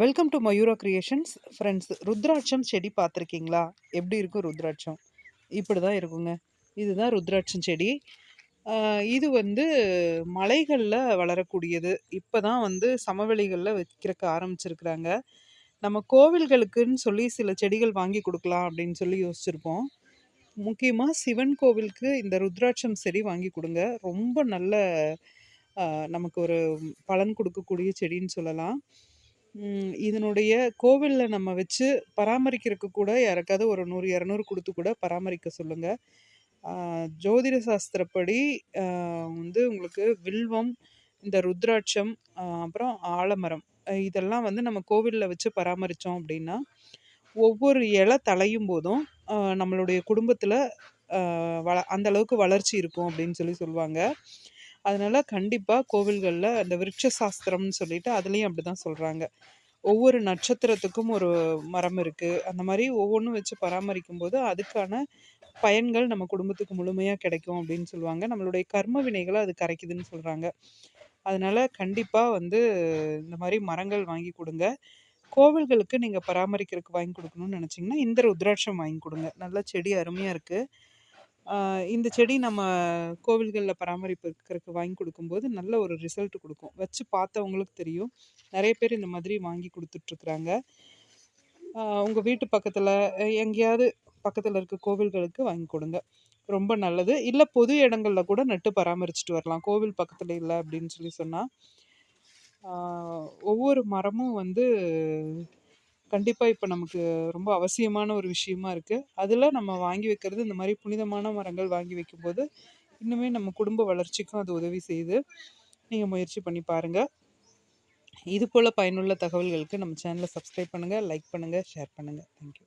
Welcome to Mayura creations friends ருத்ராட்சம் செடி பார்த்துருக்கீங்களா? எப்படி இருக்கும் ருத்ராட்சம்? இப்படி தான் இருக்குங்க. இதுதான் ருத்ராட்சம் செடி. இது வந்து மலைகளில் வளரக்கூடியது. இப்போ தான் வந்து சமவெளிகளில் வைக்கிறக்க ஆரம்பிச்சிருக்கிறாங்க. நம்ம கோவில்களுக்குன்னு சொல்லி சில செடிகள் வாங்கி கொடுக்கலாம் அப்படின்னு சொல்லி யோசிச்சிருப்போம். முக்கியமாக சிவன் கோவிலுக்கு இந்த ருத்ராட்சம் செடி வாங்கி கொடுங்க. ரொம்ப நல்ல நமக்கு ஒரு பலன் கொடுக்கக்கூடிய செடின்னு சொல்லலாம். இதனுடைய கோவிலில் நம்ம வச்சு பராமரிக்கிறதுக்கு கூட யாருக்காவது ஒரு நூறு இரநூறு கொடுத்து கூட பராமரிக்க சொல்லுங்கள் ஜோதிட சாஸ்திரப்படி வந்து உங்களுக்கு வில்வம் இந்த ருத்ராட்சம் அப்புறம் ஆலமரம் இதெல்லாம் வந்து நம்ம கோவிலில் வச்சு பராமரித்தோம் அப்படின்னா ஒவ்வொரு இலை தழையும் போதும் நம்மளுடைய குடும்பத்தில் வள அந்த அளவுக்கு வளர்ச்சி இருக்கும் அப்படின்னு சொல்லி சொல்லுவாங்க. அதனால கண்டிப்பாக கோவில்களில் அந்த விருட்ச சாஸ்திரம்னு சொல்லிட்டு அதுலேயும் அப்படி தான் சொல்கிறாங்க ஒவ்வொரு நட்சத்திரத்துக்கும் ஒரு மரம் இருக்குது அந்த மாதிரி ஒவ்வொன்றும் வச்சு பராமரிக்கும் போது அதுக்கான பயன்கள் நம்ம குடும்பத்துக்கு முழுமையாக கிடைக்கும் அப்படின்னு சொல்லுவாங்க. நம்மளுடைய கர்ம வினைகளை அது கரைக்குதுன்னு சொல்கிறாங்க அதனால கண்டிப்பாக வந்து இந்த மாதிரி மரங்கள் வாங்கி கொடுங்க. கோவில்களுக்கு நீங்கள் பராமரிக்கிறதுக்கு வாங்கி கொடுக்கணும்னு நினச்சிங்கன்னா இந்த ருத்ராட்சம் வாங்கி கொடுங்க. நல்ல செடி அருமையாக இருக்குது இந்த செடி நம்ம கோவில்களில் பராமரிப்புக்கிறதுக்கு வாங்கி கொடுக்கும்போது நல்ல ஒரு ரிசல்ட் கொடுக்கும். வச்சு பார்த்தவங்களுக்கு தெரியும். நிறைய பேர் இந்த மாதிரி வாங்கி கொடுத்துட்ருக்குறாங்க. உங்கள் வீட்டு பக்கத்தில் எங்கேயாவது பக்கத்தில் இருக்க கோவில்களுக்கு வாங்கி கொடுங்க. ரொம்ப நல்லது. இல்லை பொது இடங்களில் கூட நட்டு பராமரிச்சுட்டு வரலாம். கோவில் பக்கத்தில் இல்லை அப்படின்னு சொல்லி சொன்னால் ஒவ்வொரு மரமும் வந்து கண்டிப்பாக இப்போ நமக்கு ரொம்ப அவசியமான ஒரு விஷயமா இருக்குது அதில் நம்ம வாங்கி வைக்கிறது இந்த மாதிரி புனிதமான மரங்கள் வாங்கி வைக்கும்போது இன்னுமே நம்ம குடும்ப வளர்ச்சிக்கும் அது உதவி செய்யுது. நீங்கள் முயற்சி பண்ணி பாருங்கள் இது போல் பயனுள்ள தகவல்களுக்கு நம்ம சேனலை சப்ஸ்கிரைப் பண்ணுங்கள் லைக் பண்ணுங்கள் ஷேர் பண்ணுங்கள் தேங்க்யூ